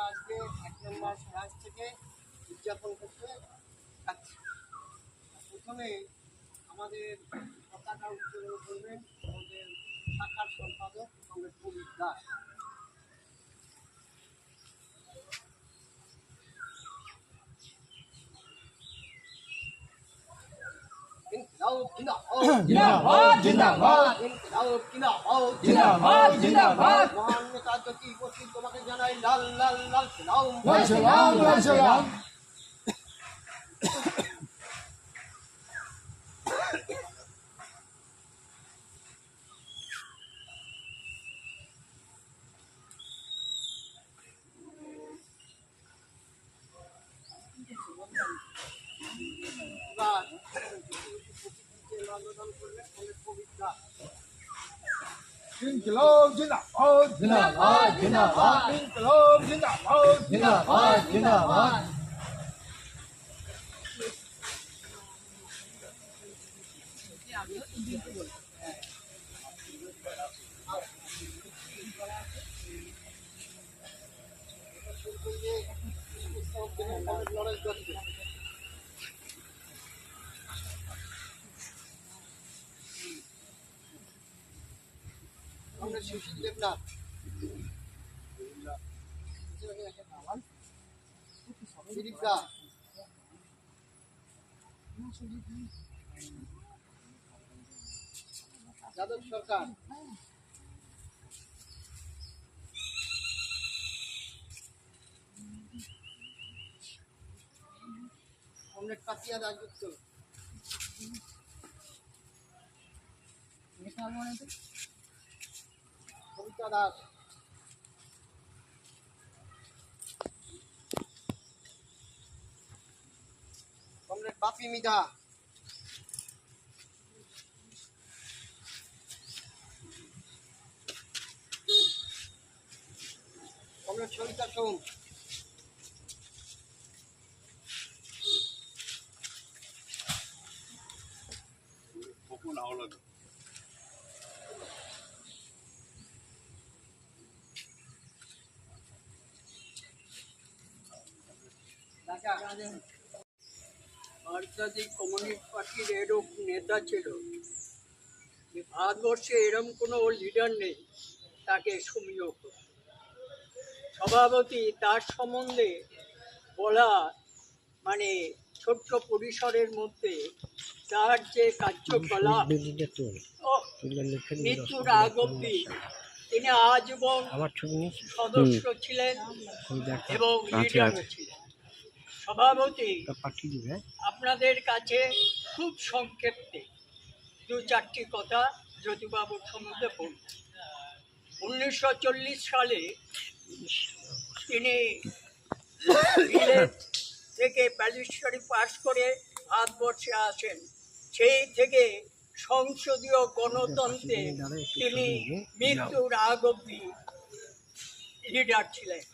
আমরা আজকে এক নম্বর রাজ থেকে উদযাপন করতে যাচ্ছি। প্রথমে আমাদের পতাকা উত্তোলন করবেন আমাদের শাখার সম্পাদক আমাদের প্রবীর দাস। তোমাকে জানাই লাল লাল লাল সালাম লাল সালাম, লাল সালাম। İnkılap zindabad zindabad zindabad İnkılap zindabad zindabad zindabad Yeah, you're Yadav Sarkar comrade Patia Dasgupta Kabita Das comrade Bapi Midha. Comrade Sarita Som. ভারতবাদী communist পার্টির এরকম নেতা ছিল। যে ভারতবর্ষে এরকম কোনো লিডার নেই তাকে সমীহ সভাপতি তার সম্বন্ধে বলা মানে ছোট্ট পরিসরের মধ্যে তার যে কার্যকলাপ মৃত্যুর আগ অব্দি তিনি আজীবন সদস্য ছিলেন এবং লিডারও ছিলেন। সভাপতি আপনাদের কাছে খুব সংক্ষেপে দু চারটি কথা জ্যোতিবাবুর সম্বন্ধে বলব। উনিশশো চল্লিশ সালে তিনি থেকে ব্যালিস্টারি পাশ করে ভারতবর্ষে আসেন। সেই থেকে সংসদীয় গণতন্ত্রে তিনি মৃত্যুর আগ অব্দি লিডার ছিলেন।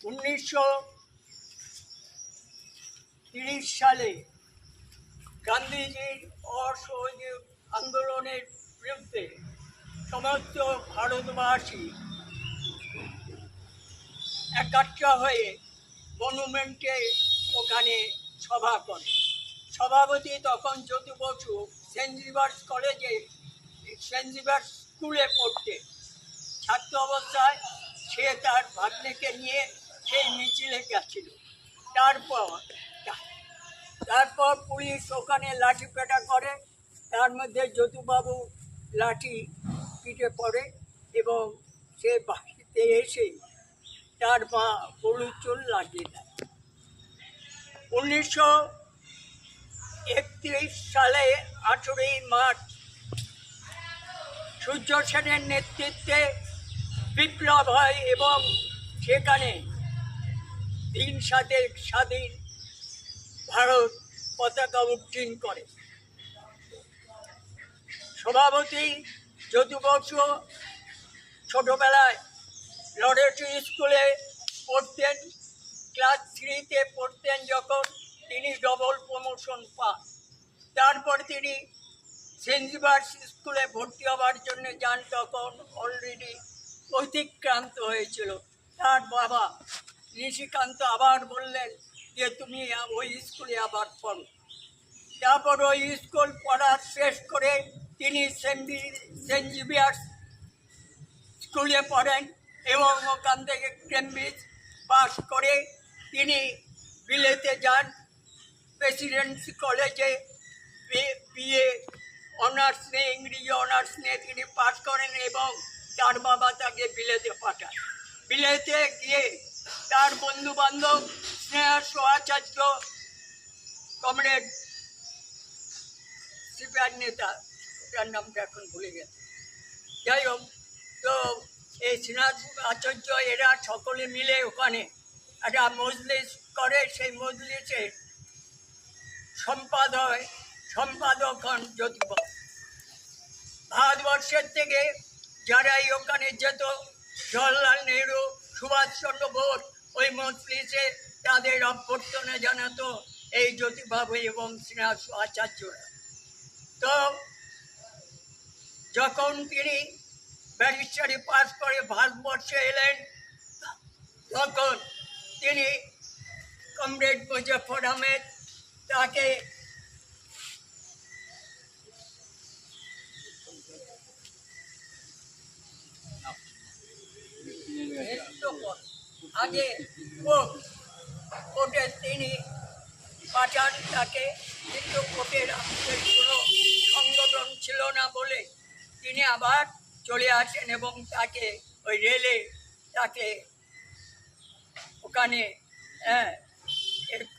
উনিশশো তিরিশ সালে গান্ধীজির অসহযোগ আন্দোলনের বিরুদ্ধে সমস্ত ভারতবাসী একাট্টা হয়ে মনুমেন্টে ওখানে সভা করে। সভাপতি তখন জ্যোতি বসু সেন্ট জিভার্স কলেজে, সেন্ট জিভার্স স্কুলে পড়তে। ছাত্র অবস্থায় সে তার ভাগ্নেকে নিয়ে সেই মিছিলে গেছিল। তারপর তারপর পুলিশ ওখানে লাঠি পেটা করে, তার মধ্যে যদুবাবু লাঠি পিঠে পড়ে এবং সে বাড়িতে এসে তার মা হলুদ চুল লাগিয়ে দেয়। উনিশশো একত্রিশ সালে আঠেরোই মার্চ সূর্য সেনের নেতৃত্বে বিপ্লব হয় এবং সেখানে তিন সাথে স্বাধীন ভারত পতাকা উত্তীর্ণ করে। সভাপতি যদু বসু ছোটবেলায় লরেটরি স্কুলে পড়তেন, ক্লাস থ্রিতে পড়তেন যখন তিনি ডবল প্রমোশন পান। তারপর তিনি সেন্ট জিভার্স স্কুলে ভর্তি হওয়ার জন্য যান তখন অলরেডি অতিক্রান্ত হয়েছিল। তার বাবা নিশিকান্ত আবার বললেন যে তুমি ওই স্কুলে আবার পড়ো। তারপর ওই স্কুল পড়া শেষ করে তিনি সেন্ট জিভিয়ার্স স্কুলে পড়েন এবং ওখান থেকে কেমব্রিজ পাস করে তিনি বিলেতে যান। প্রেসিডেন্সি কলেজে বিএ অনার্স নিয়ে, ইংরেজি অনার্স নিয়ে তিনি পাস করেন এবং তার বাবা তাকে বিলেতে পাঠান। বিলেতে গিয়ে তার বন্ধু বান্ধব স্নেহা সোহাচার্য কমরেড সিপিআর নেতা তার নামটা এখন ভুলে গেছে যাই হোক তো এই শ্রীনাথ আচার্য এরা সকলে মিলে ওখানে একটা মজলিস করে সেই মজলিসে সম্পাদ হয় সম্পাদক হন জ্যোতিবাবু ভারতবর্ষের থেকে যারাই ওখানে যেত জওয়াহরলাল নেহরু সুভাষচন্দ্র বোস ওই মজলিসে তাদের অভ্যর্থনা জানাতো এই জ্যোতিবাবু এবং শ্রীনাথ আচার্যরা। তো যখন তিনি ব্যারিস্টারি পাস করে ভারতবর্ষে এলেন তখন তিনি কমরেড মুজফর আহমেদ তাকে আগে কোর্ট তিনি পাঠান তাকে কিন্তু কোর্টের কোনো সংগঠন ছিল না বলে তিনি আবার চলে আসেন এবং তাকে ওই রেলে তাকে ওখানে হ্যাঁ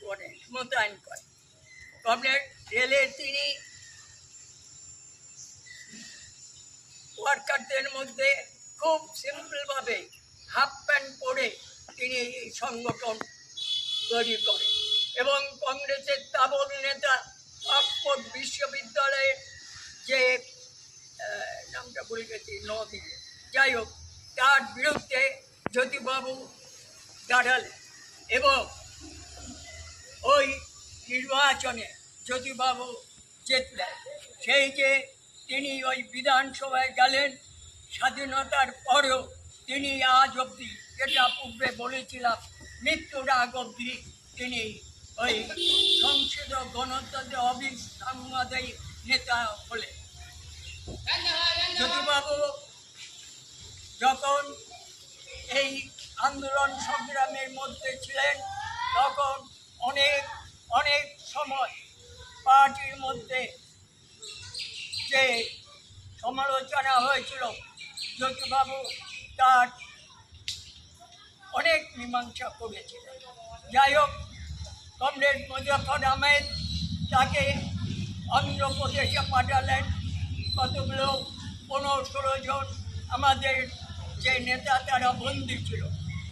করে মোতায়েন করে কমরেড রেলে তিনি ওয়ার্কারদের মধ্যে খুব সিম্পলভাবে হাফ প্যান্ট পরে তিনি এই সংগঠন তৈরি করে এবং কংগ্রেসের তাবল নেতা অক্সফোর্ড বিশ্ববিদ্যালয়ের যে নামটা ভুলে গেছি নদিকে যাই হোক, তার বিরুদ্ধে জ্যোতিবাবু দাঁড়ালেন এবং ওই নির্বাচনে জ্যোতিবাবু জিতলেন। সেই যে তিনি ওই বিধানসভায় গেলেন, স্বাধীনতার পরেও তিনি আজ অবধি যেটা পূর্বে বলেছিলাম মৃত্যুর আগ অবধি তিনি ওই সংসদ গণতন্ত্র অবিসংবাদী নেতা হলেন। জ্যোতিবাবু যখন এই আন্দোলন সংগ্রামের মধ্যে ছিলেন, তখন অনেক অনেক সময় পার্টির মধ্যে যে সমালোচনা হয়েছিল, জ্যোতিবাবু তার মীমাংসা করেছিলেন। যাই হোক, কমরেড মুজফর আহমেদ তাকে অন্ধ্রপ্রদেশে পাঠালেন। কতগুলো পনেরো ষোলো জন আমাদের যে নেতা, তারা বন্দী ছিল।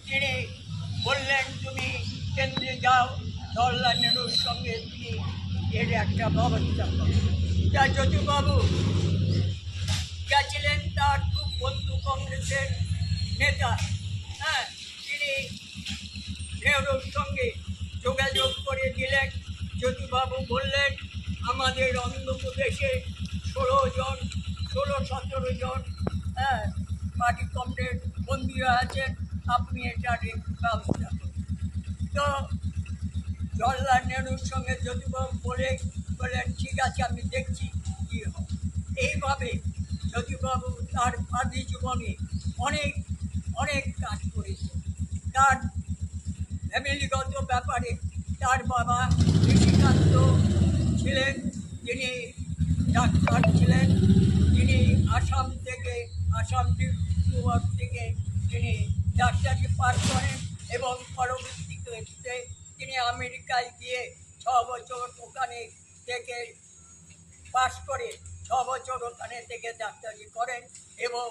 তিনি বললেন, তুমি কেন্দ্রে যাও জওয়াহরলাল নেহরুর সঙ্গে তিনি এর একটা ব্যবস্থা করো। তা জ্যোতিবাবু গেছিলেন তার খুব বন্ধু কংগ্রেসের নেতা হ্যাঁ? নেহরুর সঙ্গে যোগাযোগ করে দিলেন। জ্যোতিবাবু বললেন, আমাদের অন্ধ্রপ্রদেশে ষোলো জন, ষোলো, সতেরো জন হ্যাঁ পার্টি কমরেড বন্দীরা আছেন। আপনি একটু ব্যবস্থা করুন। তো জওয়াহরলাল নেহরুর সঙ্গে জ্যোতিবাবু বলে বললেন, ঠিক আছে, আমি দেখছি কী হয়। এইভাবে জ্যোতিবাবু তার আদি জীবনে অনেক অনেক কাজ করেছে তার ফ্যামিলিগত ব্যাপারে তার বাবা ঋষিকান্ত ছিলেন, যিনি ডাক্তার ছিলেন তিনি আসাম থেকে, আসাম ডিস্ট্রিক্ট থেকে তিনি ডাক্তারি পাস করেন এবং পরবর্তীতে তিনি আমেরিকায় গিয়ে ছ বছর ওখানে থেকে পাশ করে ছ বছর ওখানে থেকে ডাক্তারি করেন এবং